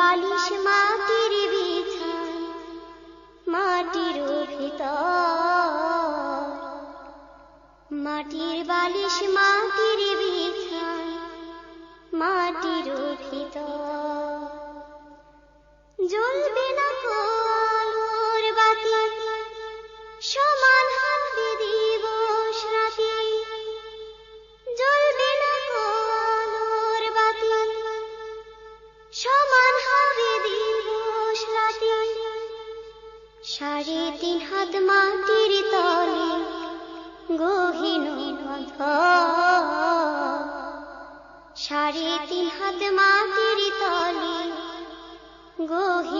বালিশ মাটির বিছান মাটির ভিতর। মাটির বালিশ মাটির বিছান মাটির ভিতর। সাড়ে তিন হাত মাটির তলে গহীন। সাড়ে তিন হাত মাটির তলে গহীন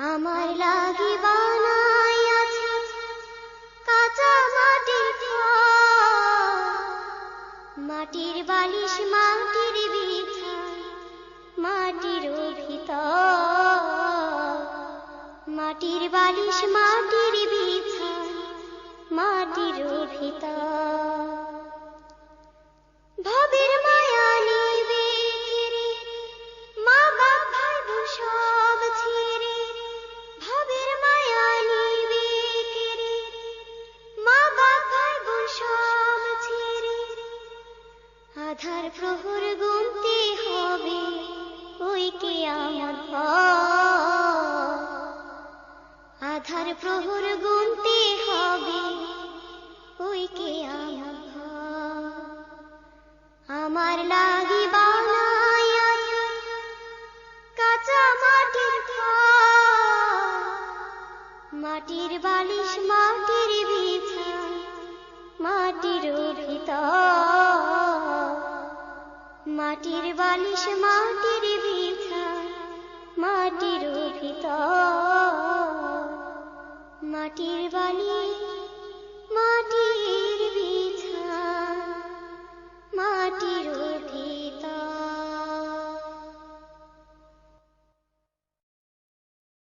আমার আছে কাঁচা মাটির। মাটির বালিশ মাটির বিছান মাটির ভিতর মাটির বালিশ মাটির বিছান মাটির ভিতর আধার প্রহর গুনতে হবে, ওই কে আমার আধার প্রহর গুনতে হবে, ওই কে আমার। আমার লাগি কাঁচা মাটির। মাটির বালিশ মাটির বিছান মাটির ভিতর মাটির বালিশ মাটির বিছা মাটির ভিত মাটির বালিশ মাটির বিছা মাটির